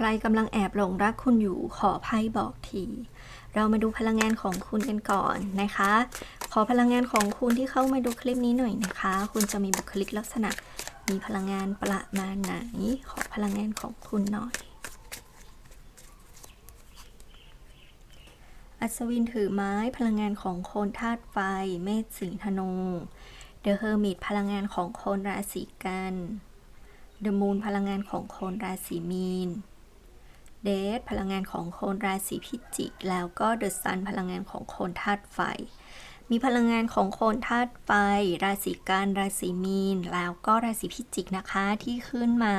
ใครกำลังแอบหลงรักคุณอยู่ขอไพ่บอกที เรามาดูพลังงานของคุณกันก่อนนะคะ ขอพลังงานของคุณที่เข้ามาดูคลิปนี้หน่อยนะคะ คุณจะมีบุคลิกลักษณะ มีพลังงานประมาณไหน ขอพลังงานของคุณหน่อย อัศวินถือไม้พลังงานของคนธาตุไฟ เมษสิงห์ธนูเดอะเฮอร์มิตพลังงานของคนราศีกันเดอะมูนพลังงานของคนราศีมีน เดทพลังงานของคนราศีพิจิก แล้วก็เดอะซันพลังงานของคนธาตุไฟ มีพลังงานของคนธาตุไฟ ราศีกันราศีมีน แล้วก็ราศีพิจิกนะคะที่ขึ้นมา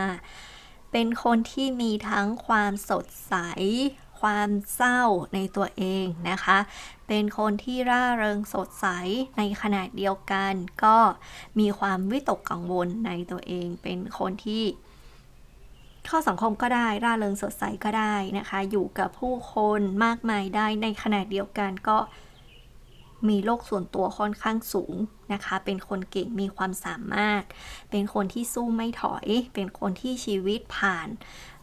เป็นคนที่มีทั้งความสดใส ความเศร้าในตัวเองนะคะ เป็นคนที่ร่าเริงสดใสในขณะเดียวกัน ก็มีความวิตกกังวลในตัวเอง เป็นคนที่ เข้าสังคมก็ได้ ร่าเริงสดใสก็ได้นะคะ อยู่กับผู้คนมากมายได้ในขณะเดียวกันก็มีโลกส่วนตัวค่อนข้างสูง นะคะ เป็นคนเก่งมีความสามารถ เป็นคนที่สู้ไม่ถอย เป็นคนที่ชีวิตผ่าน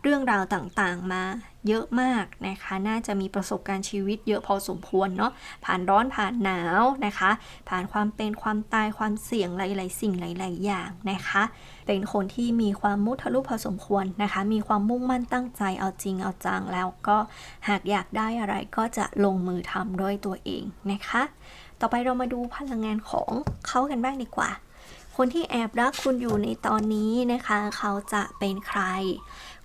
เรื่องราวต่างๆมาเยอะมากนะคะ น่าจะมีประสบการณ์ชีวิตเยอะพอสมควรเนาะ ผ่านร้อนผ่านหนาวนะคะ ผ่านความเป็นความตายความเสี่ยงหลายๆสิ่งหลาย ๆ อย่างนะคะ เป็นคนที่มีความมุทะลุพอสมควรนะคะ มีความมุ่งมั่นตั้งใจเอาจริงเอาจังแล้วก็หากอยากได้อะไรก็จะลงมือทำด้วยตัวเองนะคะ ต่อไปเรามาดูพลังงานของเขากันบ้างดีกว่า คนที่แอบรักคุณอยู่ในตอนนี้นะคะ เขาจะเป็นใคร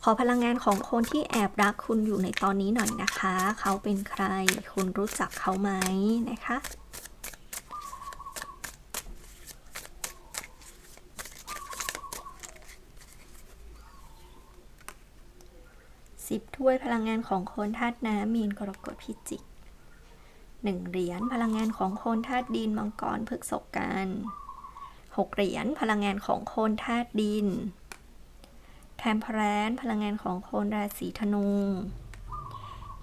ขอพลังงานของคนที่แอบรักคุณอยู่ในตอนนี้หน่อยนะคะ เขาเป็นใคร คุณรู้จักเขาไหมนะคะสิบถ้วยพลังงานของคนธาตุน้ำมีนกรกฎพิจิก หนึ่งเหรียญพลังงานของโคนธาตุดินมังกรพฤกษกันหกเหรียญพลังงานของโคนธาตุดินแทมเพลนพลังงานของโคนราศีธนู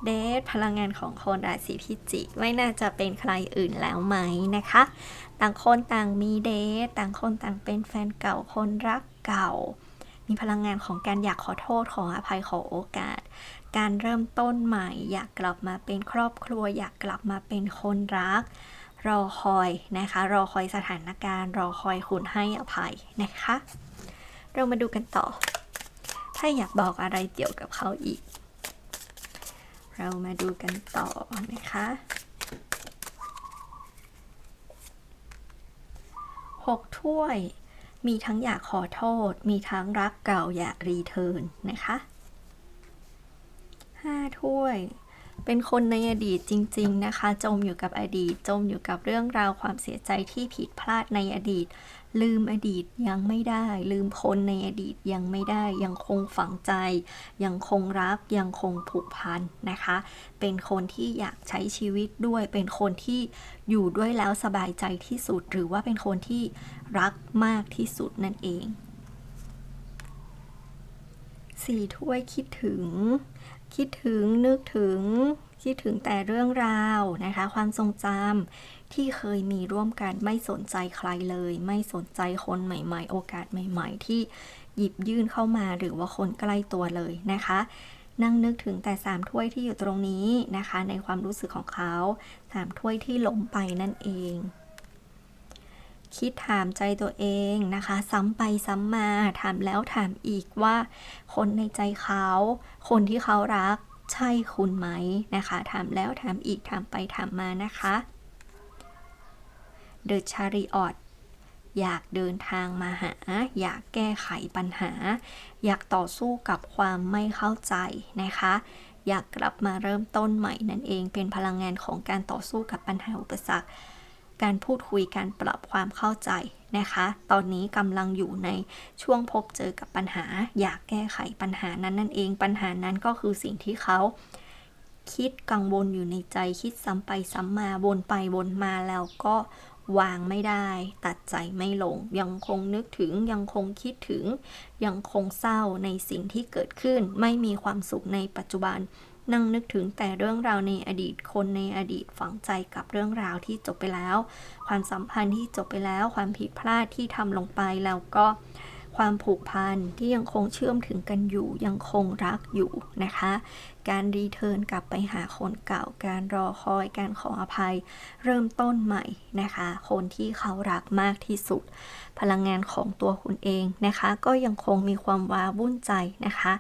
เดทพลังงานของโคนราศีพิจิก ไม่น่าจะเป็นใครอื่นแล้วไหมนะคะ ต่างคนต่างมีเดทต่างคนต่างเป็นแฟนเก่าคนรักเก่า มีพลังงานของการอยากขอโทษขออภัยขอโอกาส การเริ่มต้นใหม่ อยากกลับมาเป็นครอบครัว อยากกลับมาเป็นคนรัก รอคอยนะคะ รอคอยสถานการณ์ รอคอยคุณให้อภัยนะคะ เรามาดูกันต่อ ถ้าอยากบอกอะไรเกี่ยวกับเขาอีก เรามาดูกันต่อนะคะหกถ้วย มีทั้งอยากขอโทษ มีทั้งรักเก่าอยากรีเทิร์นนะคะ ห้าถ้วย เป็นคนในอดีตจริง ๆ นะคะ จมอยู่กับอดีต จมอยู่กับเรื่องราวความเสียใจที่ผิดพลาดในอดีต ลืมอดีตยังไม่ได้ ลืมคนในอดีตยังไม่ได้ ยังคงฝังใจ ยังคงรัก ยังคงผูกพันนะคะ เป็นคนที่อยากใช้ชีวิตด้วย เป็นคนที่อยู่ด้วยแล้วสบายใจที่สุด หรือว่าเป็นคนที่รักมากที่สุดนั่นเองสี่ถ้วยคิดถึง คิดถึงนึกถึง คิดถึงแต่เรื่องราวนะคะ ความทรงจำที่เคยมีร่วมกันไม่สนใจใครเลย ไม่สนใจคนใหม่ ๆ โอกาสใหม่ ๆ ที่หยิบยื่นเข้ามาหรือว่าคนใกล้ตัวเลยนะคะ นั่งนึกถึงแต่สามถ้วยที่อยู่ตรงนี้นะคะ ในความรู้สึกของเขาสามถ้วยที่ล้มไปนั่นเอง คิดถามใจตัวเองนะคะ ซ้ำไปซ้ำมาถามแล้วถามอีกว่า คนในใจเขา คนที่เขารักใช่คุณไหมนะคะ ถามแล้วถามอีกถามไปถามมานะคะเดอะชาริออตอยากเดินทางมาหา อยากแก้ไขปัญหา อยากต่อสู้กับความไม่เข้าใจนะคะ อยากกลับมาเริ่มต้นใหม่นั่นเองเป็นพลังงานของการต่อสู้กับปัญหาอุปสรรค การพูดคุยการปรับความเข้าใจนะคะ ตอนนี้กำลังอยู่ในช่วงพบเจอกับปัญหา อยากแก้ไขปัญหานั้นนั่นเอง ปัญหานั้นก็คือสิ่งที่เขาคิดกังวลอยู่ในใจคิดซ้ำไปซ้ำมาวนไปวนมาแล้วก็วางไม่ได้ ตัดใจไม่ลง ยังคงนึกถึงยังคงคิดถึง ยังคงเศร้าในสิ่งที่เกิดขึ้น ไม่มีความสุขในปัจจุบัน นั่งนึกถึงแต่เรื่องราวในอดีตคนในอดีตฝังใจกับเรื่องราวที่จบไปแล้ว ความสัมพันธ์ที่จบไปแล้ว ความผิดพลาดที่ทำลงไปแล้วก็ ความผูกพันที่ยังคงเชื่อมถึงกันอยู่ ยังคงรักอยู่นะคะ การรีเทิร์นกลับไปหาคนเก่า การรอคอย การขออภัย เริ่มต้นใหม่นะคะ คนที่เขารักมากที่สุด พลังงานของตัวคุณเองนะคะ ก็ยังคงมีความว้าวุ่นใจนะคะ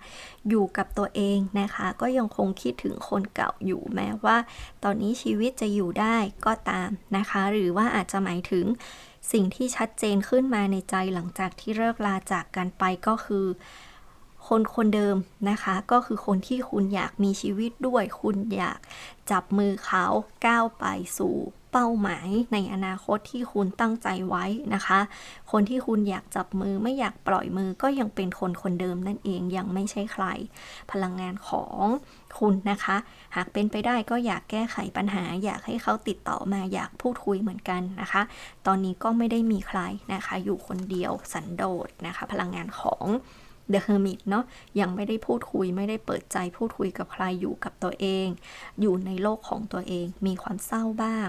อยู่กับตัวเองนะคะ ก็ยังคงคิดถึงคนเก่าอยู่แม้ว่า ตอนนี้ชีวิตจะอยู่ได้ก็ตามนะคะ หรือว่าอาจจะหมายถึงสิ่งที่ชัดเจนขึ้นมาในใจหลังจากที่เลิกลาจากกันไปก็คือ คนคนเดิมนะคะ ก็คือคนที่คุณอยากมีชีวิตด้วย คุณอยากจับมือเขาก้าวไปสู่ เป้าหมายในอนาคตที่คุณตั้งใจไว้นะคะ คนที่คุณอยากจับมือไม่อยากปล่อยมือก็ยังเป็นคนคนเดิมนั่นเองยังไม่ใช่ใคร พลังงานของคุณนะคะ หากเป็นไปได้ก็อยากแก้ไขปัญหา อยากให้เขาติดต่อมาอยากพูดคุยเหมือนกันนะคะ ตอนนี้ก็ไม่ได้มีใครนะคะ อยู่คนเดียวสันโดษนะคะ พลังงานของ The Hermit เนาะยังไม่ได้พูดคุยไม่ได้เปิดใจพูดคุยกับใครอยู่กับตัวเอง อยู่ในโลกของตัวเอง มีความเศร้าบ้าง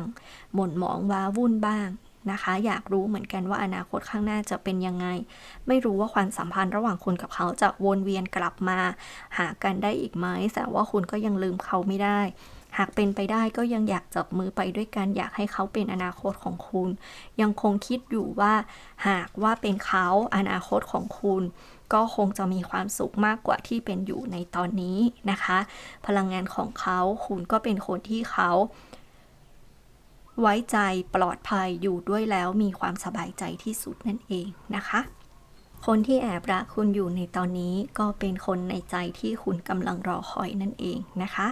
หม่นหมองว้าวุ่นบ้างนะคะ อยากรู้เหมือนกันว่าอนาคตข้างหน้าจะเป็นยังไง ไม่รู้ว่าความสัมพันธ์ระหว่างคุณกับเขาจะวนเวียนกลับมา หากันได้อีกไหมแต่ว่าคุณก็ยังลืมเขาไม่ได้ หากเป็นไปได้ก็ยังอยากจับมือไปด้วยกันอยากให้เขาเป็นอนาคตของคุณ ยังคงคิดอยู่ว่า หากว่าเป็นเขาอนาคตของคุณ ก็คงจะมีความสุขมากกว่าที่เป็นอยู่ในตอนนี้นะคะ พลังงานของเขาคุณก็เป็นคนที่เขาไว้ใจปลอดภัยอยู่ด้วยแล้วมีความสบายใจที่สุดนั่นเองนะคะ คนที่แอบรักคุณอยู่ในตอนนี้ก็เป็นคนในใจที่คุณกำลังรอคอยนั่นเองนะคะ